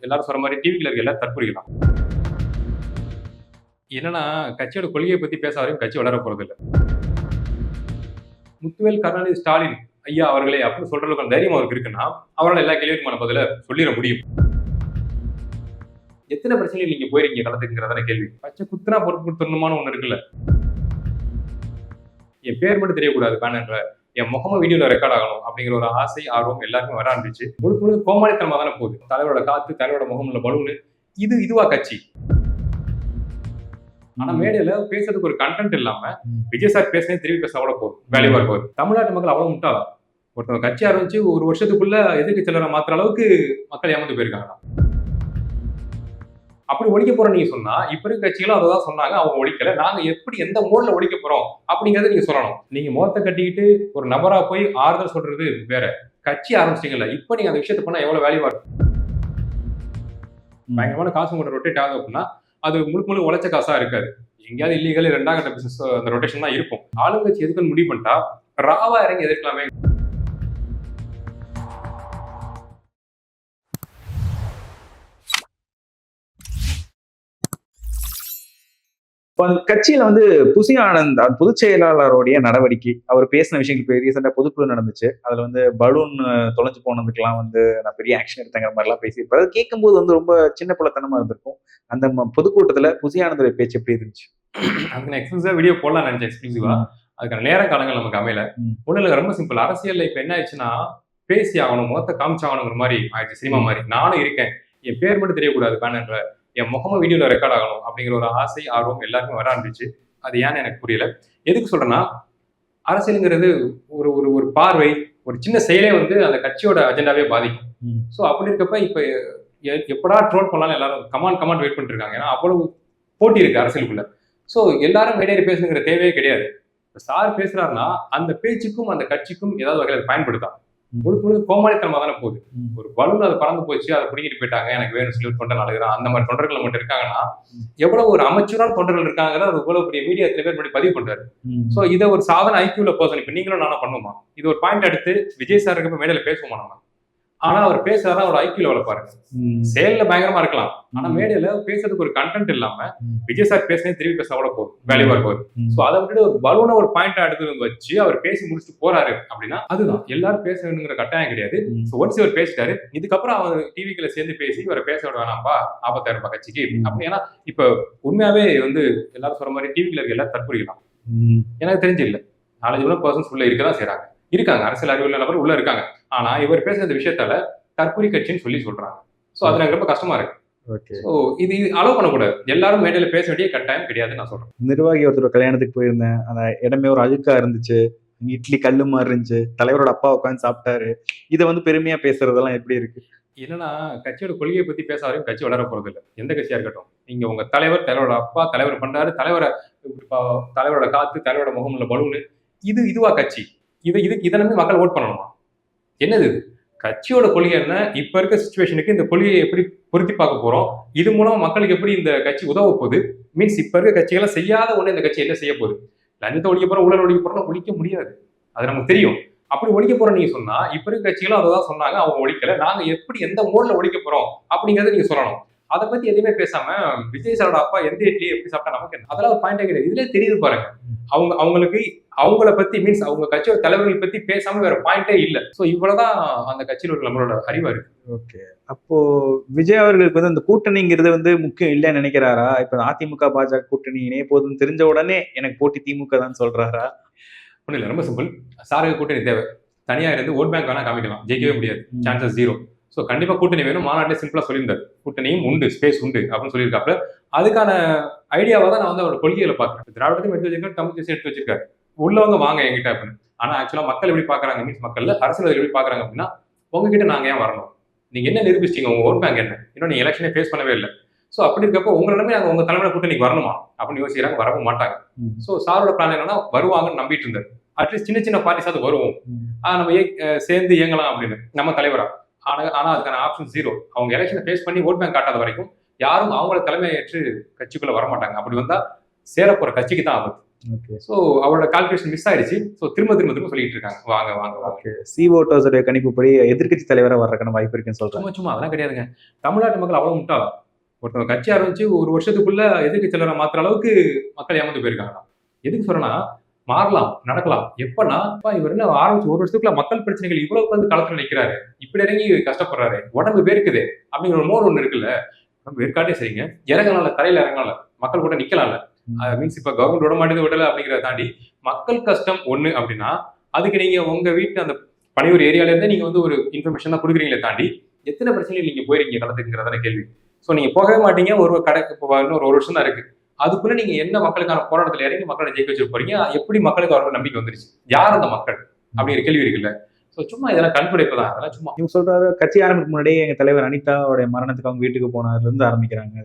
எல்லாரும் சொல்ற மாதிரி டிவியில் இருக்க எல்லாரும் தற்கொலைகள் என்னன்னா கட்சியோட கொள்கையை பத்தி பேச வரையும் கட்சி வளர போறது இல்ல. முத்துவேல் கருணாநிதி ஸ்டாலின் ஐயா அவர்களே அப்படின்னு சொல்ற அளவுக்கு தைரியம் அவருக்கு இருக்குன்னா அவரால் எல்லா கேள்விக்குமான பதில சொல்லிட முடியும். எத்தனை பிரச்சனையில் நீங்க போயிருக்கீங்க களத்துக்குங்கிறதான கேள்வி. பச்சை குத்துனா பொறுப்பு கொடுத்துடணுமான ஒண்ணு இருக்குல்ல. என் பேர் மட்டும் தெரியக்கூடாது பேனர்ல. என் முகம வீடியோல ரெக்கார்ட் ஆகணும் அப்படிங்கிற ஒரு ஆசை ஆர்வம் எல்லாருக்கும் வர ஆரம்பிச்சு முழுக்க முழுக்க கோமாளித்தனமா தானே போகுது. தலைவரோட காத்து தலைவரோட முகம்ல பலூனு இது இதுவா கட்சி. ஆனா மேடையில பேசுறதுக்கு ஒரு கண்டென்ட் இல்லாம. விஜய் சார் பேசுனே திருப்பி பேச அவ்வளவு போதும். வேலைவா போகுது தமிழ்நாட்டு மக்கள் அவ்வளவு முட்டாளா? ஒருத்தவங்க கட்சி ஆரம்பிச்சு ஒரு வருஷத்துக்குள்ள எதிர்க்கு செல்லற மாத்துற அளவுக்கு மக்கள் ஏமாந்து போயிருக்காங்க அப்படி ஒழிக்க போற நீங்க சொன்னா இப்ப இருக்க கட்சிகளும் அதை தான் சொன்னாங்க அவங்க ஒழிக்கல. நாங்க எப்படி எந்த மோட்ல ஒழிக்க போறோம் அப்படிங்கறத நீங்க சொல்லணும். நீங்க முகத்தை கட்டிக்கிட்டு ஒரு நபரா போய் ஆறுதல் சொல்றது வேற. கட்சி ஆரம்பிச்சிட்டீங்கல்ல இப்ப நீங்க அந்த விஷயத்தை பண்ணா எவ்வளவு வேல்யூவா இருக்கும்? பயங்கரமான காசு உங்கள்ட்ட ரொட்டேட் ஆகுது அப்படின்னா அது முழுக்க முழுக்க உழைச்ச காசா இருக்காது. எங்கேயாவது இல்லீகல் ரெண்டாம் கட்ட பிசினஸ் அந்த ரொட்டேஷன் தான் இருக்கும். ஆளுங்கட்சி எதுக்குன்னு முடிவு பண்ணிட்டா ராவா இறங்கி எதிர்க்கலாமே. கட்சியில வந்து புசி ஆனந்த் பொதுச் செயலாளருடைய நடவடிக்கை அவர் பேசின விஷயங்கள் இப்போ ரீசெண்டா பொதுக்குழு நடந்துச்சு. அதுல வந்து பலூன் தொலைஞ்சு போனதுக்கெல்லாம் வந்து நான் பெரிய ஆக்ஷன் எடுத்தங்கிற மாதிரி எல்லாம் பேசியிருப்பாரு. அது கேட்கும்போது வந்து ரொம்ப சின்ன பிள்ளைத்தனமா இருந்திருக்கும். அந்த பொதுக்கூட்டத்துல புசி ஆனந்தோட பேச்சு எப்படி இருந்துச்சு? அதுக்கு நான் எக்ஸ்க்ளூசிவா வீடியோ போடலாம் நினைச்சேன் எக்ஸ்க்ளூசிவா அதுக்கான நேர காலங்கள் நமக்கு அமையல. ஒண்ணு இல்ல ரொம்ப சிம்பிள் அரசியல்ல இப்ப என்ன ஆயிடுச்சுன்னா பேசி ஆகணும் முகத்தை காமிச்சாகணுங்கிற மாதிரி ஆயிடுச்சு சினிமா மாதிரி. நானும் இருக்கேன். என் பேர் மட்டும் தெரியக்கூடாது பேனர்ல என் முகம வீடியோல ரெக்கார்ட் ஆகணும் அப்படிங்கிற ஒரு ஆசை ஆர்வம் எல்லாருக்கும் வர ஆரம்பிச்சு. அது ஏன்னு எனக்கு புரியல. எதுக்கு சொல்றேன்னா அரசியலுங்கிறது ஒரு ஒரு ஒரு பார்வை ஒரு சின்ன செயலே வந்து அந்த கட்சியோட அஜெண்டாவே பாதிக்கும். ஸோ அப்படி இருக்கப்ப இப்ப எப்படா ட்ரோல் பண்ணலாம்னு எல்லாரும் கமாண்ட் கமாண்ட் வெயிட் பண்ணிட்டு இருக்காங்க. ஏன்னா அவ்வளவு போட்டி இருக்கு அரசியலுக்குள்ள. ஸோ எல்லாரும் மேடையில் பேசுங்கிற தேவையே கிடையாது. சார் பேசுறாருன்னா அந்த பேச்சுக்கும் அந்த கட்சிக்கும் ஏதாவது வகையில் அது பயன்படுத்தா ம். முழுக்க முழுக்க கோமாளித்தனமா தானே போகுது. ஒரு பலூன் அது பறந்து போச்சு அதை பிடிங்கிட்டு போயிட்டாங்க எனக்கு வேணும் சொல்லி தொண்டை அழுகிறான் அந்த மாதிரி தொண்டர்கள் மட்டும் இருக்காங்கன்னா. எவ்வளவு ஒரு அமைச்சரான தொண்டர்கள் இருக்காங்கிறத அது இவ்வளவு பெரிய மீடியா பேர் முன்னாடி பதிவு பண்றாரு. சோ இதை ஒரு சாதாரண ஐக்கியூல பர்சன் இப்ப நீங்களும் நானும் பண்ணுவோமா இது ஒரு பாயிண்ட் எடுத்து விஜய் சார் இருக்கப்ப மேடையில பேசுவோமா நம்ம ஆனா அவர் பேசுறாரா ஒரு ஐக்கியூ லெவல பாருங்க. செயல்ல பயங்கரமா இருக்கலாம் ஆனா. மேடையில பேசுறதுக்கு ஒரு கண்டென்ட் இல்லாம. விஜய் சார் பேசுனே திருப்பி பேச அவ்வளவு போதும் வேலைவா போகுது. சோ அதை விட்டுட்டு ஒரு பலூனை ஒரு பாயிண்டா எடுத்து வந்து வச்சு அவர் பேசி முடிச்சுட்டு போறாரு அப்படின்னா அதுதான் எல்லாரும் பேச வேணுங்கிற கட்டாயம் கிடையாது. ஸோ ஒன்ஸ் இவர் பேசிட்டாரு இதுக்கப்புறம் அவர் டிவிக்குள்ள சேர்ந்து பேசி இவரை பேச விட வேணாம்பா ஆபத்தாயிரம் ரூபாய் கட்சிக்கு. அப்படி ஏன்னா இப்ப உண்மையாவே வந்து எல்லாரும் சொல்ற மாதிரி டிவிக்குள்ள இருக்க எல்லாரும் தற்கொலைகள் தான். எனக்கு தெரிஞ்சு இல்ல நாலஞ்சு கூட பர்சன்ஸ் உள்ள இருக்க தான் செய்றாங்க இருக்காங்க. அரசியல் அறிவுள்ள நபர் உள்ள இருக்காங்க. ஆனா இவர் பேசுற இந்த விஷயத்தால தற்கொலை கட்சின்னு சொல்லி சொல்றாங்க. சோ அது எனக்கு ரொம்ப கஷ்டமா இருக்கு. ஓகே. ஸோ இது அலோவ் பண்ணக்கூடாது. எல்லாரும் மேடையில பேச வேண்டிய கட்டாயம் கிடையாதுன்னு நான் சொல்றேன். நிர்வாகி ஒருத்தர் கல்யாணத்துக்கு போயிருந்தேன். அந்த இடமே ஒரு அழுக்கா இருந்துச்சு. இட்லி கல்லு மாதிரி இருந்துச்சு. தலைவரோட அப்பா உட்காந்து சாப்பிட்டாரு. இதை வந்து பெருமையா பேசுறதெல்லாம் எப்படி இருக்கு? என்னன்னா கட்சியோட கொள்கையை பத்தி பேச வரையும் கட்சி வளர போறது இல்லை எந்த கட்சியா இருக்கட்டும். நீங்க உங்க தலைவர் தலைவரோட அப்பா தலைவர் பண்றாரு தலைவரை தலைவரோட காத்து தலைவரோட முகம்ல பலூனு இது இதுவா கட்சி. இது இது இதை நம்பி மக்கள் ஓட் பண்ணணுமா? என்னது? இது கட்சியோட கொள்கை என்ன? இப்ப இருக்க சுச்சுவேஷனுக்கு இந்த கொள்கையை எப்படி பொருத்தி பார்க்க போறோம்? இது மூலமா மக்களுக்கு எப்படி இந்த கட்சி உதவ போகுது? மீன்ஸ் இப்ப இருக்க கட்சிகளை செய்யாத ஒண்ணு இந்த கட்சி என்ன செய்ய போகுது? லஞ்சத்தை ஒழிக்க போறோம் ஊழல் ஒழிக்க போறோம் ஒழிக்க முடியாது. அது நமக்கு தெரியும். அப்படி ஒழிக்க போறோம் நீங்க சொன்னா இப்ப இருக்க கட்சிகளும் அதை தான் சொன்னாங்க அவங்க ஒழிக்கல. நாங்க எப்படி எந்த மோட்ல ஒழிக்க போறோம் அப்படிங்கறத நீங்க சொல்லணும். அதை பத்தி எதுவுமே பேசாம விஜய் சாரோட அப்பா எந்த இட்லி எப்படி சாப்பிட்டா நமக்கு என்ன? அதெல்லாம் ஒரு பாயிண்டே கிடையாது. இதுல தெரியுது பாருங்க. அவங்க அவங்களுக்கு அவங்கள பத்தி மீன்ஸ் அவங்க கட்சியோட தலைவர்கள் பத்தி பேசாம வேற பாயிண்டே இல்ல. சோ இவ்வளவுதான் அந்த கட்சியில் உள்ள நம்மளோட அறிவா இருக்கு. ஓகே அப்போ விஜய் அவர்களுக்கு வந்து அந்த கூட்டணிங்கிறது வந்து முக்கியம் இல்லைன்னு நினைக்கிறாரா? இப்ப அதிமுக பாஜக கூட்டணி இணைய போதுன்னு தெரிஞ்ச உடனே எனக்கு போட்டி திமுக தான் சொல்றாரா? ஒண்ணு இல்ல ரொம்ப சிம்பிள் சாருக்கு கூட்டணி தேவை. தனியா இருந்து ஓட் பேங்க் வேணா காமிக்கலாம். ஜெயிக்கவே முடியாது. சான்சஸ் ஜீரோ ஸோ கண்டிப்பா கூட்டணி வேணும். மாநாட்டிலே சிம்பிளா சொல்லியிருந்தாரு. கூட்டணியும் உண்டு ஸ்பேஸ் உண்டு அப்படின்னு சொல்லியிருக்காப்புல. அதுக்கான ஐடியாவை தான் நான் வந்து அவரோட கொள்கைகளை பார்க்குறேன். திராவிடத்தையும் எடுத்து வச்சிருக்காரு தமிழ் தேசியம் எடுத்து வச்சிருக்காரு. உள்ளவங்க வாங்க என்கிட்ட அப்படின்னு. ஆனா ஆக்சுவலா மக்கள் எப்படி பாக்குறாங்க மீன்ஸ் மக்கள்ல அரசியல் எப்படி பாக்குறாங்க அப்படின்னா உங்ககிட்ட நாங்க ஏன் வரணும்? நீங்க என்ன நிரூபிச்சிட்டீங்க? உங்க ஓட் பேங்க் என்ன? இன்னும் நீங்க எலெக்ஷனே ஃபேஸ் பண்ணவே இல்லை. ஸோ அப்படி இருக்கப்போ உங்களிடமே நாங்கள் உங்க தலைமையில கூட்டணிக்கு வரணுமா? அப்படின்னு யோசிக்கிறாங்க வரவும் மாட்டாங்க. ஸோ சாரோட பிளான் என்னன்னா வருவாங்கன்னு நம்பிட்டு இருந்தாரு. அட்லீஸ்ட் சின்ன சின்ன பார்ட்டிஸ் அது வருவோம். நம்ம சேர்ந்து இயங்கலாம் அப்படின்னு. நம்ம தலைவரா. ஆனா ஆனா அதுக்கான ஆப்ஷன் ஜீரோ அவங்க எலெக்ஷனை ஃபேஸ் பண்ணி ஓட் பேங்க் காட்டாத வரைக்கும் யாரும் அவங்கள தலைமை ஏற்று கட்சிக்குள்ள வர மாட்டாங்க அப்படி வந்தா சேர போற கட்சிக்கு தான் ஆபத்து. ஸோ அவரோட கால்குலேஷன் மிஸ் ஆயிடுச்சு. ஸோ திரும்ப திரும்ப திரும்ப சொல்லிட்டு இருக்காங்க. வாங்க வாங்க வாங்க. சி ஓட்டர்ஸோட கணிப்புப்படி எதிர்க்கட்சி தலைவரா வர்றதுக்கான வாய்ப்பு இருக்குன்னு சொல்றாங்க சும்மா அதெல்லாம் கிடையாதுங்க. தமிழ்நாட்டு மக்கள் அவ்வளவு முட்டாளா ஒருத்தவங்க கட்சி ஆரம்பிச்சு ஒரு வருஷத்துக்குள்ள எதிர்க்கு செல்லற மாத்துற அளவுக்கு மக்கள் ஏமாந்து போயிருக்காங்க எதுக்கு சொல்றேன்னா மாறலாம் நடக்கலாம். எப்பன்னா இவர் என்ன ஆரம்பிச்சு ஒரு வருஷத்துக்குள்ள மக்கள் பிரச்சனைகள் இவ்வளவு வந்து களத்துல நிக்கிறாரு. இப்படி இறங்கி கஷ்டப்படுறாரு. உடம்பு வேர்க்குது அப்படிங்கிற ஒரு மோர் ஒண்ணு இருக்குல்ல. நம்ம வேர்க்காட்டே சரிங்க இறங்கலாம்ல தரையில இறங்கலாம்ல. மக்கள் கூட நிக்கலாம்ல. மீன்ஸ் இப்ப கவர்மெண்ட் விட மாட்டேது விடல அப்படிங்கிறத தாண்டி மக்கள் கஷ்டம் ஒண்ணு அப்படின்னா அதுக்கு நீங்க உங்க வீட்டு அந்த பணியூர் ஏரியால இருந்தே நீங்க வந்து ஒரு இன்ஃபர்மேஷன் தான் கொடுக்குறீங்களே தாண்டி எத்தனை பிரச்சனைகள் நீங்க போயிருக்கீங்க களத்துக்குங்கிறதான கேள்வி. ஸோ நீங்க போகவே மாட்டீங்க ஒரு கடை இப்போ இன்னும் ஒரு வருஷம் தான் இருக்கு. அதுக்குள்ள நீங்க என்ன மக்களுக்கான போராட்டத்துல இறங்கி மக்களை ஜெயிக்க வச்சிருக்க போறீங்க? எப்படி மக்களுக்கு அவர்கள் நம்பிக்கை வந்துருச்சு? யார் அந்த மக்கள்? அப்படிங்கிற கேள்வி இருக்குல்ல. ஸோ சும்மா இதெல்லாம் கண்துடைப்பு தான். அதெல்லாம் சும்மா. இவங்க சொல்றாரு கட்சி ஆரம்பிக்கு முன்னாடியே எங்க தலைவர் அனிதாவோட மரணத்துக்கு அவங்க வீட்டுக்கு போனதுல இருந்து ஆரம்பிக்கிறாங்க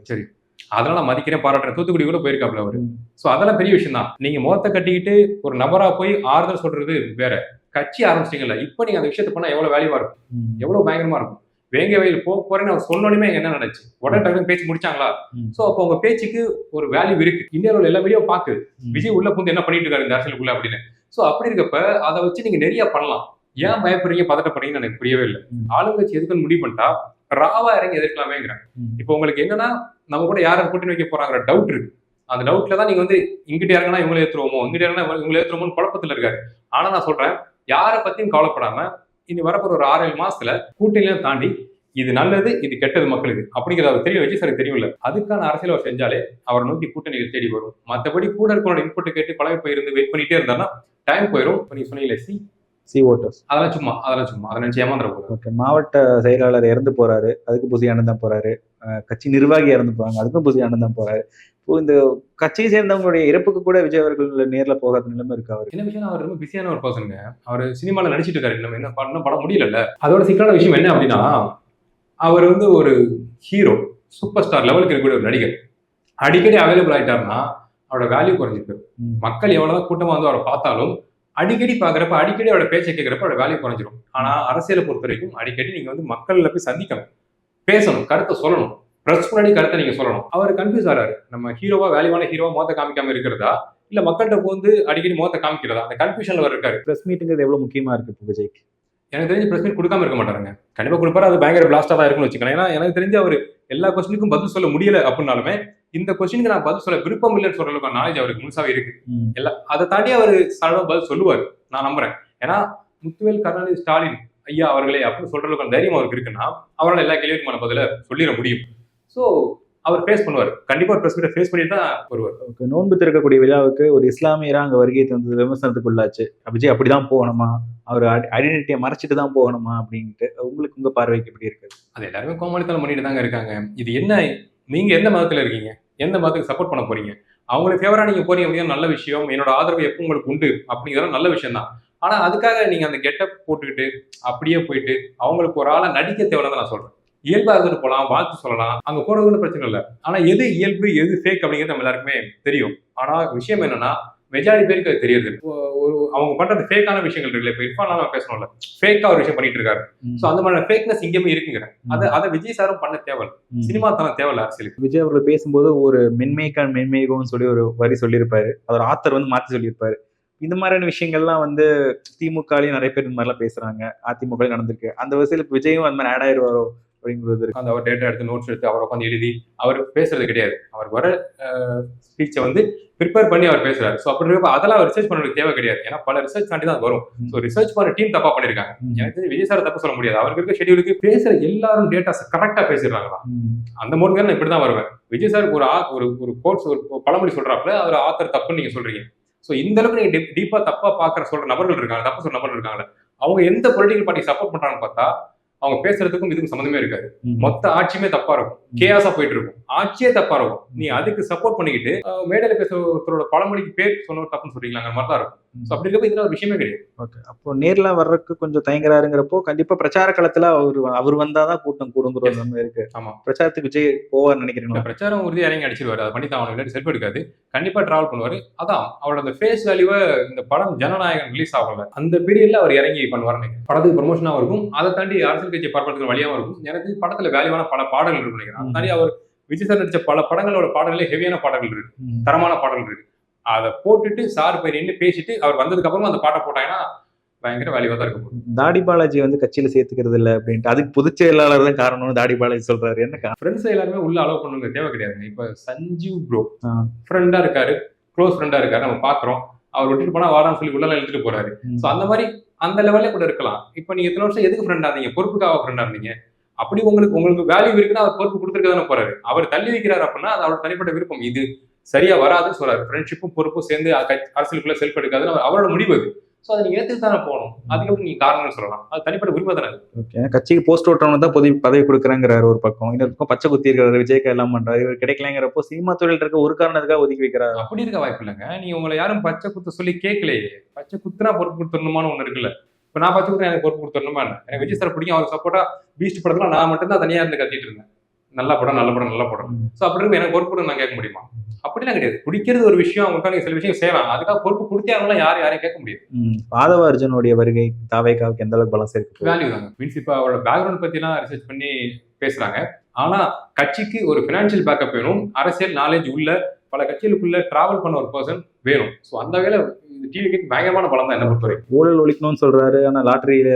அதெல்லாம் நான் மதிக்கிறேன் பாராட்டுறேன். தூத்துக்குடி கூட போயிருக்காப்ல அவரு. ஸோ அதெல்லாம் பெரிய விஷயம் தான். நீங்க முகத்தை கட்டிக்கிட்டு ஒரு நபரா போய் ஆறுதல் சொல்றது வேற. கட்சி ஆரம்பிச்சிட்டீங்கல்ல இப்போ நீங்க அந்த விஷயத்தை பண்ணா எவ்வளவு வேல்யூவா இருக்கும். எவ்வளவு பயங்கரமா இருக்கும்? வேங்க வயல் போக போறேன்னு அவர் சொன்னோடனே என்ன நடந்துச்சு? உடனே டக்குனு பேச்சு முடிச்சாங்களா. சோ அப்போ உங்க பேச்சுக்கு ஒரு வேல்யூ இருக்கு. இந்தியாவில் எல்லா வீடியோ பாக்குது ம். விஜய் உள்ள புந்து என்ன பண்ணிட்டு இருக்காரு இந்த அரசியலுக்குள்ள அப்படின்னு. சோ அப்படி இருக்கப்ப அதை வச்சு நீங்க நிறைய பண்ணலாம். ஏன் பயப்படுறீங்க? பதட்டப்படுறீங்கன்னு எனக்கு புரியவே இல்லை. ஆளுங்கட்சி எதுக்குன்னு முடிவு பண்ணிட்டா ராவா இறங்கி எதிர்க்கலாமேங்கிறேன். இப்போ உங்களுக்கு என்னன்னா நம்ம கூட யாரை கூட்டணி வைக்க போறாங்கிற டவுட் இருக்கு. அந்த டவுட்ல தான் நீங்க வந்து இங்கிட்ட இறங்கினா இவங்களை ஏத்துருவோமோ இங்கிட்ட இறங்கினா இவங்களை ஏத்துருவோமோன்னு குழப்பத்துல இருக்காரு. ஆனா நான் சொல்றேன் யாரை பத்தியும் கவலைப்படாம இனி வரப்போற ஒரு ஆறு ஏழு மாசத்துல கூட்டணியெல்லாம் தாண்டி இது நல்லது இது கெட்டது மக்களுக்கு அப்படிங்கிறத அவர் தெரிய வச்சு சரி தெரியும்ல. அதுக்கான அரசியல் அவர் செஞ்சாலே அவரை நோக்கி கூட்டணிகள் தேடி வரும். மற்றபடி கூட இருக்கவனோட இன்புட் கேட்டு பழகி போயிருந்து வெயிட் பண்ணிட்டே இருந்தாருன்னா டைம் போயிடும் இப்போ நீ சொன்னீங்களே சி சி ஓட்டர்ஸ் அதெல்லாம் சும்மா அதெல்லாம் சும்மா. அதை நினைச்சு ஏமாந்துட போகுது ஓகே மாவட்ட செயலாளர் இறந்து போறாரு. அதுக்கு புசி ஆனந்தம் போறாரு. கட்சி நிர்வாகி இறந்து போறாங்க. அதுக்கும் புசி ஆனந்தம் போறாரு. இப்போ இந்த கட்சியை சேர்ந்தவங்களுடைய இறப்புக்கு கூட விஜய் அவர்கள் நேர்ல போகாத நிலைமை இருக்கு அவருக்கு? என்ன விஷயம்? அவர் ரொம்ப பிஸியான ஒரு பர்சனுங்க அவர் சினிமால நடிச்சிட்டு இருக்காரு. நம்ம என்ன பண்ண படம் முடியலல்ல. அதோட சிக்கலான விஷயம் என்ன அப்படின்னா அவர் வந்து ஒரு ஹீரோ சூப்பர் ஸ்டார் லெவலுக்கு இருக்கக்கூடிய ஒரு நடிகர். அடிக்கடி அவைலபிள் ஆயிட்டாருன்னா அவரோட வேல்யூ குறைஞ்சிருக்கு. மக்கள் எவ்வளவுதான் கூட்டமா வந்து அவரை பார்த்தாலும் அடிக்கடி பாக்குறப்ப அடிக்கடி அவரோட பேச்சை கேட்கறப்ப அவரோட வேல்யூ குறைஞ்சிரும். ஆனா அரசியலை பொறுத்த வரைக்கும் அடிக்கடி நீங்க வந்து மக்கள்ல போய் சந்திக்கணும். பேசணும் கருத்தை சொல்லணும். ப்ரெஸ் முன்னாடி கருத்தை நீங்க சொல்லணும். அவர் கன்ஃபியூஸ் ஆறாரு. நம்ம ஹீரோவா வேல்யூவான ஹீரோவா மோத்த காமிக்காம இருக்கிறதா? இல்ல மக்கள்கிட்ட வந்து அடிக்கடி மோத்த காமிக்கிறதா? அந்த கன்ஃபியூஷன்ல அவர் இருக்காரு. பிரஸ் மீட்டுங்கிறது எவ்வளவு முக்கியமா இருக்கு இப்போ விஜய்க்கு? எனக்கு தெரிஞ்சு பிரஸ் மீட் கொடுக்காம இருக்க மாட்டாருங்க. கண்டிப்பா கொடுப்பாரு. அது பயங்கர பிளாஸ்டா தான் இருக்கும்னு வச்சுக்கோங்க ஏன்னா எனக்கு தெரிஞ்சு அவர் எல்லா கொஸ்டினுக்கும் பதில் சொல்ல முடியல அப்படின்னாலுமே இந்த கொஸ்டினுக்கு நான் பதில் சொல்ல விருப்பம் இல்லைன்னு சொல்ற அளவுக்கு நாலேஜ் அவருக்கு முழுசாவே இருக்கு. எல்லாம் அதை தாண்டி அவர் சடமா பதில் சொல்லுவார். நான் நம்புறேன். ஏன்னா முத்துவேல் கருணாநிதி ஸ்டாலின் ஐயா அவர்களே அப்படின்னு சொல்ற அளவுக்கு தைரியம் அவருக்கு இருக்குன்னா அவரால் எல்லா கேள்விக்குமான பதில சொல்லிட முடியும். ஸோ அவர் ஃபேஸ் பண்ணுவார். கண்டிப்பா பிரஸ் மீட்டை ஃபேஸ் பண்ணிட்டு தான் வருவார். நோன்பு திறக்கக்கூடிய விழாவுக்கு ஒரு இஸ்லாமியரா அங்க வருகை தந்தது விமர்சனத்துக்குள்ளாச்சு. விஜய் அப்படிதான் போகணுமா? அவர் ஐடென்டிட்டியை மறைச்சிட்டு தான் போகணுமா? அப்படின்ட்டு. உங்களுக்கு உங்க பார்வைக்கு எப்படி இருக்கு? அது எல்லாருமே கோமாளித்தனம் பண்ணிட்டு தாங்க இருக்காங்க. இது என்ன நீங்க எந்த மதத்துல இருக்கீங்க? எந்த மதத்துக்கு சப்போர்ட் பண்ண போறீங்க? அவங்களுக்கு ஃபேவரா நீங்க போறீங்க அப்படின்னா நல்ல விஷயம். என்னோட ஆதரவு எப்போ உங்களுக்கு உண்டு அப்படிங்கிறது நல்ல விஷயம் தான் ஆனா அதுக்காக நீங்க அந்த கெட்டப் போட்டுக்கிட்டு அப்படியே போயிட்டு அவங்களுக்கு ஒரு ஆளை நடிக்க தேவைன்னு நான் சொல்றேன். இயல்பா இருந்துட்டு போகலாம் வாழ்த்து சொல்லலாம். அங்க போறது பிரச்சனை இல்லை. ஆனா எது இயல்பு எது ஃபேக் அப்படிங்கிறது நம்ம எல்லாருக்குமே தெரியும். ஆனா விஷயம் என்னன்னா மெஜாரிட்டி பேருக்கு அது தெரியுது ஒரு அவங்க பண்றது ஃபேக்கான விஷயங்கள் இருக்குல்ல. இப்போ இர்ஃபான் நம்ம பேசணும்ல. ஃபேக்கா ஒரு விஷயம் பண்ணிட்டு இருக்காரு. ஸோ அந்த மாதிரி ஃபேக்னஸ் இங்கேயுமே இருக்குங்க அதை அதை விஜய் சாரும் பண்ண தேவை. சினிமா தனம் தேவையில்ல அரசியலுக்கு. விஜய் அவர்கள் பேசும்போது ஒரு மென்மேக்கான் மென்மேகம்னு சொல்லி ஒரு வரி சொல்லியிருப்பாரு. அவர் ஆத்தர் வந்து மாத்தி சொல்லியிருப்பாரு. இந்த மாதிரியான விஷயங்கள்லாம் வந்து திமுகலையும் நிறைய பேர் இந்த மாதிரிலாம் பேசுறாங்க. அதிமுக நடந்திருக்கு. அந்த வரிசையில் விஜயும் அந்த மாதிரி ஆட் ஆயிடுவாரோ அப்படிங்கிறது இருக்கு. அந்த அவர் டேட்டா எடுத்து நோட்ஸ் எடுத்து அவர் உட்காந்து எழுதி அவர் பேசுறது கிடையாது. அவர் வர ஸ்பீச்சை வந்து ப்ரிப்பேர் பண்ணி அவர் பேசுறாரு. ஸோ அப்படி இருக்கப்ப அதெல்லாம் அவர் ரிசர்ச் பண்ண வேண்டிய தேவை கிடையாது. ஏன்னா பல ரிசர்ச் தாண்டி தான் வரும். ஸோ ரிசர்ச் பண்ண டீம் தப்பா பண்ணிருக்காங்க. எனக்கு விஜய் சார் தப்பு சொல்ல முடியாது. அவருக்கு இருக்க ஷெடியூலுக்கு பேசுற எல்லாரும் டேட்டாஸ் கரெக்டா பேசிடுறாங்களா. அந்த மோடுக்கு நான் இப்படி தான் வருவேன். விஜய் சார் ஒரு ஒரு ஒரு கோர்ஸ் ஒரு பழமொழி சொல்றாப்புல அவர் ஆத்தர் தப்புன்னு நீங்க சொல்றீங்க. ஸோ இந்த அளவுக்கு நீங்க டீப்பா தப்பா பாக்குற சொல்ற நபர்கள் இருக்காங்க தப்பு சொல்ற நபர்கள் இருக்காங்க அவங்க எந்த பொலிட்டிக்கல் பார்ட்டி சப்போர்ட் பண்றாங்கன்னு பார்த்தா அவங்க பேசுறதுக்கும் இதுக்கும் சம்மந்தமே இருக்காது. மொத்த ஆட்சியுமே தப்பா இருக்கும். கேஆஸா போயிட்டு இருக்கும். ஆட்சியே தப்பா இருக்கும். நீ அதுக்கு சப்போர்ட் பண்ணிக்கிட்டு மேடையில பேசுற ஒருத்தரோட பழமொழிக்கு பேர் சொன்ன தப்புன்னு சொல்றீங்களா? மாதிரி தான் இருக்கும். அப்படி இருக்கப்ப இதுல ஒரு விஷயமே கிடையாது. ஓகே. அப்போ நேர்ல வர்றதுக்கு கொஞ்சம் தயங்குறாருங்கிறப்போ கண்டிப்பா பிரச்சார களத்துல அவர் அவர் வந்தாதான் கூட்டம் கூடுங்கிற நம்ம இருக்கு. ஆமா. பிரச்சாரத்துக்கு விஜய் போவார் நினைக்கிறீங்களா பிரச்சாரம் உறுதி இறங்கி அடிச்சிருவாரு. அதை பண்ணி தான் அவனுக்கு செல்ஃப் எடுக்காது. கண்டிப்பா டிராவல் பண்ணுவாரு. அதான் அவரோட அந்த ஃபேஸ் வேல்யூவை இந்த படம் ஜனநாயகன் ரிலீஸ் ஆகல. அந்த பீரியட்ல அவர் இறங்கி பண்ணுவார் நினைக்கிறேன். படத்துக்கு ப்ரொமோஷனாகவும் இருக்கும். அதை தாண்டி அரசியல் கட்சி பரப்புறதுக்கு வழியாகவும் இருக்கும். எனக்கு படத்துல வேல்யூவான பல பாடல்கள் இருக்கும் நினைக்கிறேன். அதை தாண்டி அவர் விஜய் சார் நடிச்ச பல படங்களோட பாடல்களே ஹெவியான பாடல்கள் இருக்கு. தரமான பாடல்கள் இருக்கு. அதை போட்டுட்டு சார் போய் நின்று பேசிட்டு அவர் வந்ததுக்கு அப்புறமா அந்த பாட்டை போட்டாங்கன்னா பயங்கர வேல்யூவா தான் இருக்கும். தாடி பாலாஜி வந்து கட்சியில சேர்த்துக்கிறது இல்ல அப்படின்ட்டு அதுக்கு பொதுச் செயலாளர் தான் காரணம்னு தாடி பாலாஜி சொல்றாரு. என்ன ஃப்ரெண்ட்ஸ் எல்லாருமே உள்ள அலோவ் பண்ணுங்க தேவை கிடையாதுங்க. இப்ப சஞ்சீவ் ப்ரோ. ஃப்ரெண்டா இருக்காரு க்ளோஸ் ஃப்ரெண்டா இருக்காரு நம்ம பாக்குறோம். அவர் விட்டுட்டு போனா வாடான்னு சொல்லி உள்ள எழுதிட்டு போறாரு. ஸோ அந்த மாதிரி அந்த லெவல்ல கூட இருக்கலாம். இப்போ நீங்க இத்தனை வருஷம் எதுக்கு ஃப்ரெண்டா இருந்தீங்க? பொறுப்புக்காக ஃப்ரெண்டா இருந்தீங்க. அப்படி உங்களுக்கு உங்களுக்கு வேல்யூ இருக்குன்னா அவர் பொறுப்பு கொடுத்துருக்க தானே போறாரு. அவர் தள்ளி வைக்கிறாரு அப்படின்னா அது அவரோட தனிப்பட்ட விருப்பம். இது சரியா வராதுன்னு சொல்றாரு. ஃப்ரெண்ட்ஷிப்பும் பொறுப்பும் சேர்ந்து அரசியலுக்குள்ள செல்ஃப் எடுக்காதுன்னு அவரோட முடிவு அது. ஸோ அதை நீங்க ஏத்துக்கு தானே போகணும் அதுக்கப்புறம் நீங்க காரணம்னு சொல்லலாம். அது தனிப்பட்ட உரிமை தானே. ஓகே கட்சிக்கு போஸ்ட் ஓட்டவனு தான் பதவி பதவி கொடுக்குறாங்கிறாரு ஒரு பக்கம். இன்னொரு பக்கம் பச்சை குத்தி இருக்கிறாரு விஜய்க்கு எல்லாம் பண்றாரு. இவர் கிடைக்கலங்கிறப்போ சினிமா துறையில் இருக்க ஒரு காரணத்துக்காக ஒதுக்கி வைக்கிறாரு? அப்படி இருக்க வாய்ப்பு இல்லைங்க. நீங்க உங்களை யாரும் பச்சை குத்த சொல்லி கேட்கலையே. பச்சை குத்துனா பொறுப்பு கொடுத்துடணுமான்னு ஒண்ணு இருக்குல்ல. இப்ப நான் பச்சை குத்துனா எனக்கு பொறுப்பு கொடுத்துடணுமா என்ன? எனக்கு விஜய் சார் பிடிக்கும். அவர் சப்போர்ட்டா பீஸ்ட் படத்துல நான் மட்டும் தான் தனியா இருந்து கத்திட்டு இருந்தேன். நல்ல படம் நல்ல படம் நல்ல படம். சோ அப்படி இருக்கும் எனக்கு பொறுப்பு நான் கேட்க முடியுமா? அப்படிலாம் கிடையாது. பிடிக்கிறது ஒரு விஷயம் அவங்களுக்காக நீங்க சில விஷயம் செய்யலாம். அதுக்காக பொறுப்பு கொடுத்தே அவங்களாம் யாரும் யாரையும் கேட்க முடியாது. பாதவ அர்ஜுனுடைய வருகை தாவேக்காவுக்கு எந்த அளவுக்கு பலம் சேர்க்கு வேல்யூ தாங்க. மீன்ஸ் இப்போ அவரோட பேக்ரவுண்ட் பத்திலாம் ரிசர்ச் பண்ணி பேசுறாங்க. ஆனா கட்சிக்கு ஒரு ஃபினான்ஷியல் பேக்கப் வேணும். அரசியல் நாலேஜ் உள்ள பல கட்சிகளுக்குள்ள டிராவல் பண்ண ஒரு பர்சன் வேணும். ஸோ அந்த வேலை டிவிக்கு பயங்கரமான பலம் தான் என்ன பொறுத்தவரை. ஊழல் ஒழிக்கணும்னு சொல்றாரு. ஆனா லாட்டரியில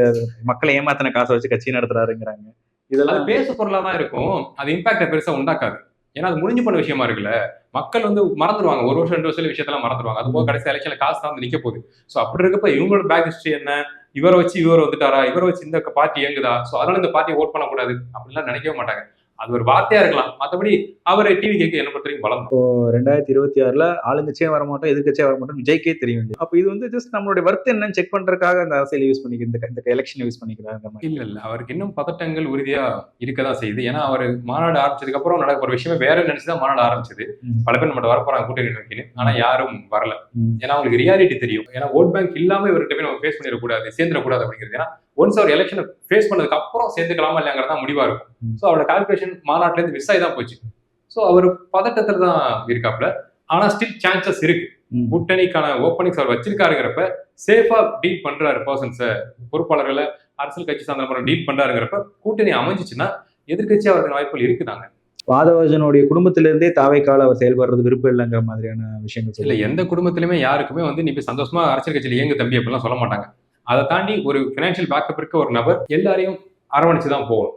மக்களை ஏமாத்தின காசை வச்சு கட்சி நடத்துறாருங்கிறாங்க. இதெல்லாம் பேசு பொருளா தான் இருக்கும். அது இம்பாக்ட பெருசா உண்டாக்காது. ஏன்னா அது முடிஞ்சு போன விஷயமா இருக்குல்ல. மக்கள் வந்து மறந்துடுவாங்க ஒரு வருஷம் ரெண்டு வருஷம் விஷயத்தெல்லாம் மறந்துடுவாங்க அது போக கடைசி எலெக்ஷன்ல காசு தான் வந்து நிக்க போகுது. ஸோ அப்படி இருக்கப்ப இவங்களோட பேக் ஹிஸ்டரி என்ன? இவரை வச்சு இவர் வந்துட்டாரா? இவரை வச்சு இந்த பார்ட்டி இயங்குதா? ஸோ அதனால இந்த பார்ட்டியை ஓட் பண்ணக்கூடாது. அப்படிலாம் நினைக்கவே மாட்டாங்க. அது ஒரு வார்த்தையா இருக்கலாம். மற்றபடி அவரை டிவி கேட்க என்ன பொறுத்த வரைக்கும் பலம் தான். ரெண்டாயிரத்தி இருபத்தி ஆறுல ஆளுங்கட்சியே வர மாட்டோம் எதிர்கட்சியே வர மாட்டோம் விஜய்க்கே தெரியும் இல்லையா? அப்ப இது வந்து ஜஸ்ட் நம்மளுடைய வர்த்து என்னன்னு செக் பண்றதுக்காக அந்த அரசியல் யூஸ் பண்ணிக்க இந்த இந்த எலெக்ஷன் யூஸ் பண்ணிக்கிறாங்க அந்த மாதிரி. இல்ல இல்ல. அவருக்கு இன்னும் பதட்டங்கள் உறுதியா இருக்கதான் செய்யுது. ஏன்னா அவர் மாநாடு ஆரம்பிச்சதுக்கு அப்புறம் நடக்க போற விஷயமே வேற நினைச்சுதான் மாநாடு ஆரம்பிச்சது. பல பேர் நம்மகிட்ட வரப்போறாங்க கூட்டணி நோக்கின்னு ஆனா யாரும் வரல. ஏன்னா அவங்களுக்கு ரியாலிட்டி தெரியும். ஏன்னா ஓட் பேங்க் இல்லாம இவர்கிட்ட போய் நம்ம ஃபேஸ் பண்ணிடக்கூடாது சேர்ந்துடக்கூடாது அப்படிங்கிறது. ஏன்னா ஒன்ஸ் அவர் எலெக்ஷனை ஃபேஸ் பண்ணதுக்கு அப்புறம் சேர்ந்துக்கலாமா இல்லையாங்கிறது தான் முடிவா இருக்கும். ஸோ அவரோட கால்குலேஷன் மாநாட்டுல இருந்து மிஸ் ஆகி தான் போச்சு. ஸோ அவர் பதட்டத்துல தான் இருக்காப்ல ஆனா ஸ்டில் சான்சஸ் இருக்கு. கூட்டணிக்கான ஓப்பனிங்ஸ் அவர் வச்சிருக்காருங்கிறப்ப சேஃபா டீல் பண்றாரு பர்சன்ஸை பொறுப்பாளர்களை அரசியல் கட்சி சார்ந்த டீல் பண்றாருங்கிறப்ப கூட்டணி அமைஞ்சிச்சுன்னா எதிர்கட்சி அவருக்கு வாய்ப்புகள் இருக்குதாங்க. பாதவர்ஜனுடைய குடும்பத்திலிருந்தே தாவைக்கால அவர் செயல்படுறது விருப்பம் இல்லைங்கிற மாதிரியான விஷயங்கள் இல்ல எந்த குடும்பத்திலுமே யாருக்குமே வந்து நீ சந்தோஷமா அரசியல் கட்சியில இயங்கு தம்பி அப்படிலாம் சொல்ல மாட்டாங்க. அதை தாண்டி ஒரு பினான்சியல் பேக்கப் இருக்க ஒரு நபர் எல்லாரையும் அரவணைச்சு தான் போகணும்.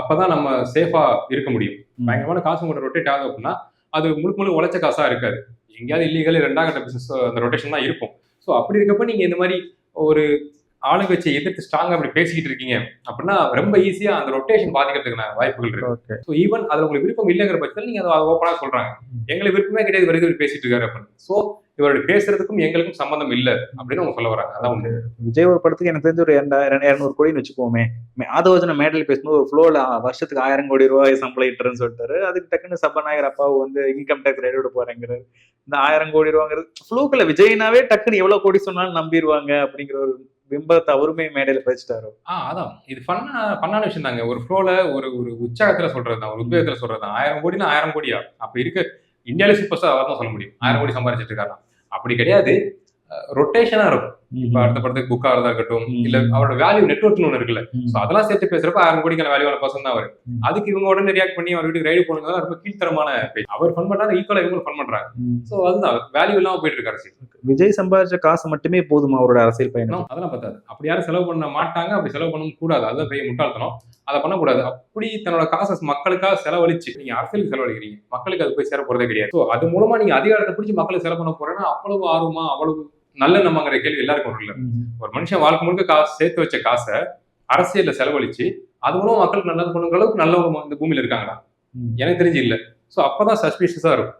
அப்பதான் நம்ம சேஃபா இருக்க முடியும். பயங்கரமான காசு கூட ரொட்டேட் ஆகுது அப்படின்னா அது முழுக்க முழுக்க உழைச்ச காசா இருக்காது. எங்கேயாவது இல்லீகல் ரெண்டாம் கட்ட பிசினஸ் அந்த ரொட்டேஷன் தான் இருக்கும். ஸோ அப்படி இருக்கப்ப நீங்க இந்த மாதிரி ஒரு ஆளுங்கட்சியை எதிர்த்து ஸ்ட்ராங்கா அப்படி பேசிக்கிட்டு இருக்கீங்க அப்படின்னா ரொம்ப ஈஸியா அந்த ரொட்டேஷன் பாதிக்கிறதுக்கான வாய்ப்புகள் இருக்கு. ஸோ ஈவன் அதுல உங்களுக்கு விருப்பம் இல்லைங்கிற பட்சத்தில் நீங்க அதை ஓப்பனா சொல்றாங்க. எங்களுக்கு விருப்பமே கிடையாது வருது பேசிட்டு இருக்காரு அப்படின்னு. ஸோ இவருடைய பேசுறதுக்கும் எங்களுக்கும் சம்பந்தம் இல்லை அப்படின்னு அவங்க சொல்ல வராங்க. அதான் உண்மை. விஜய் ஒரு படத்துக்கு எனக்கு தெரிஞ்ச ஒரு ரெண்டாயிரம் இரநூறு கோடின்னு வச்சுக்கோமே. ஆதவஜன மேடல் பேசும்போது ஒரு ஃப்ளோல வருஷத்துக்கு ஆயிரம் கோடி ரூபாய் சம்பளம் இட்டுறேன்னு சொல்லிட்டாரு. அதுக்கு டக்குன்னு சபாநாயகர் அப்பாவு வந்து இன்கம் டேக்ஸ் ரைடு விட போறேங்கிறாரு. இந்த ஆயிரம் கோடி ரூபாங்கிறது ஃப்ளோக்கில் விஜய்னாவே டக்குன்னு எவ்வளவு கோடி சொன்னாலும் நம்பிடுவாங்க அப்படிங்கிற ஒரு பிம்பத்தை அவருமே மேடையில பதிச்சிட்டாரு. ஆ அதான். இது பண்ணா பண்ணான விஷயம் தாங்க ஒரு ஃப்ளோல ஒரு ஒரு உற்சாகத்துல சொல்றது தான் ஒரு உத்வேகத்துல சொல்றது தான் ஆயிரம் கோடினா ஆயிரம் கோடியா? அப்ப இருக்க. இந்தியாவிலே சூப்பர் ஸ்டார் வரணும் சொல்ல முடியும். ஆயிரம் கோடி சம்பாதிச்சிட்டு இருக்காரு அப்படி கிடையாது. ரொட்டேஷனா இருக்கும். இப்ப அடுத்த படத்துக்கு புக் ஆகிறதா இருக்கட்டும். இல்ல அவரோட வேல்யூ நெட்ஒர்க்னு ஒன்று இருக்குல்ல. அதெல்லாம் சேர்த்து பேசுறப்ப ஆயிரம் கோடிக்கான வேல்யூவான பர்சன் தான் அவர். அதுக்கு இவங்க உடனே ரியாக்ட் பண்ணி அவர் வீட்டுக்கு ரைடு போனது ரொம்ப கீழ்த்தரமான பேச்சு அவர் ஃபன் பண்றாரு ஈக்குவலா இவங்க ஃபன் பண்றாங்க. ஸோ அதுதான். வேல்யூ இல்லாம போயிட்டு இருக்காரு விஜய் சம்பாதிச்ச காசு மட்டுமே போதுமா அவரோட அரசியல் பயணம் அதெல்லாம் பத்தாது. அப்படி யாரும் செலவு பண்ண மாட்டாங்க அப்படி செலவு பண்ணவும் கூடாது. அதுதான் பெரிய முட்டாள்தனம். அதை பண்ணக்கூடாது. அப்படி தன்னோட காசை மக்களுக்காக செலவழிச்சு நீங்க அரசியலுக்கு செலவழிக்கிறீங்க. மக்களுக்கு அது போய் சேர போறதே கிடையாது அது மூலமா நீங்க அதிகாரத்தை பிடிச்சி மக்களுக்கு செலவு பண்ண போறேன்னா அவ்வளவு ஆர்வமா அவ்வளவு நல்ல நம்மங்கிற கேள்வி எல்லாருக்கும் வரல ஒரு மனுஷன் வாழ்க்கை முழுக்க காசு சேர்த்து வச்ச காசை அரசியல்ல செலவழிச்சு அது மூலம் மக்களுக்கு நல்லது பண்ணுங்கிற அளவுக்கு நல்லவங்க இந்த பூமியில இருக்காங்களா. எனக்கு தெரிஞ்சு இல்ல. ஸோ அப்பதான் சஸ்பீஷியஸா இருக்கும்.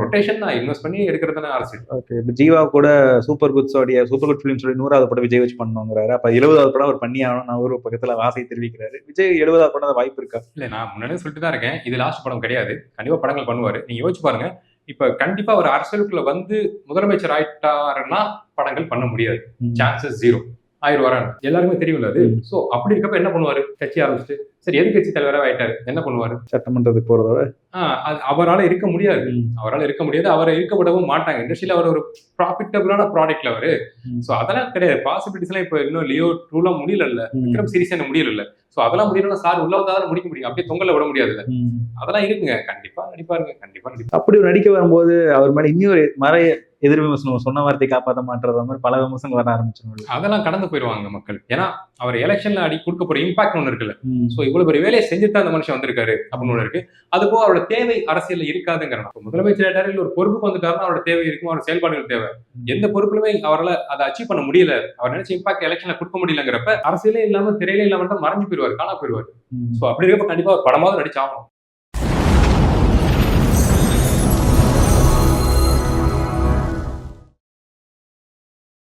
ரொட்டேஷன் தான். இன்வெஸ்ட் பண்ணி எடுக்கிறது தானே அரசியல். ஓகே இப்போ ஜீவா கூட சூப்பர் குட்ஸோடைய சூப்பர் குட் ஃபிலிம்ஸோட நூறாவது படம் விஜய் வச்சு பண்ணணுங்கிறாரு அப்ப எழுபதாவது படம் அவர் பண்ணி ஆகணும் நான் ஒரு பக்கத்துல ஆசை தெரிவிக்கிறாரு. விஜய் எழுபதாவது படம் வாய்ப்பு இருக்கா? இல்ல நான் முன்னாடியே சொல்லிட்டு தான் இருக்கேன். இது லாஸ்ட் படம் கிடையாது. கண்டிப்பா படங்கள் பண்ணுவாரு. நீங்க யோசிச்சு பாருங்க. இப்ப கண்டிப்பா ஒரு அரசியலுக்குள்ள வந்து முதலமைச்சர் ஆயிட்டாருன்னா படங்கள் பண்ண முடியாது. சான்சஸ் ஜீரோ ஆயிடுவாரான் எல்லாருமே தெரியும்ல அது. சோ அப்படி இருக்கப்ப என்ன பண்ணுவாரு? கட்சி ஆரம்பிச்சுட்டு சரி எதிர்கட்சி தலைவராக ஆயிட்டாரு? என்ன பண்ணுவாரு? சட்டமன்றத்துக்கு போறதோட? அவரால இருக்க முடியாது. அவரால் இருக்க முடியாது. அவரை இருக்க விடவும் மாட்டாங்க. இண்டஸ்ட்ரியில அவர் ஒரு ப்ராஃபிட்டபிளான ப்ராடக்ட்ல அவரு. சோ அதெல்லாம் கிடையாது. பாசிபிலிட்டிஸ் எல்லாம் இப்ப இன்னும் லியோ டூலாம் முடியல விக்ரம் சீரிஸ் என்ன முடியல சோ அதெல்லாம் முடியலன்னா சார் உள்ள வந்தா முடிக்க முடியும். அப்படியே தொங்கல விட முடியாது அதெல்லாம் இருக்குங்க. கண்டிப்பா நடிப்பாருங்க. கண்டிப்பா நடிப்பாரு. அப்படி நடிக்க வரும்போது அவர் மேல இன்னொரு மறைய எதிர் விமர்சனம் சொன்ன வார்த்தை காப்பாற்ற மாட்டுறது மாதிரி பல விமர்சனங்கள் வர ஆரம்பிச்சிடும் அதெல்லாம் கடந்து போயிடுவாங்க மக்கள். ஏன்னா அவர் எலெக்ஷன்ல அடி கொடுக்க போற இம்பாக்ட் ஒன்று இருக்குல்ல. சோ இவ்வளவு பெரிய வேலையை செஞ்சுட்டு அந்த மனுஷன் வந்திருக்காரு அப்படின்னு ஒண்ணு இருக்கு. அது போக அவரோட தேவை அரசியல்ல இருக்காதுங்கிறனா இப்ப முதலமைச்சர் ஒரு பொறுப்புக்கு வந்துட்டாருன்னா அவரோட தேவை இருக்கும் அவரோட செயல்பாடுகள் தேவை. எந்த பொறுப்புலுமே அவரால் அதை அச்சீவ் பண்ண முடியல. அவர் நினைச்ச இம்பாக்ட் எலெக்ஷன்ல கொடுக்க முடியலங்கிறப்ப அரசியலே இல்லாம திரையிலே இல்லாம மறைஞ்சு போயிருவாரு காணா போயிருவாரு. சோ அப்படி இருக்கப்ப கண்டிப்பா ஒரு படமாவது நடிச்சாகணும்.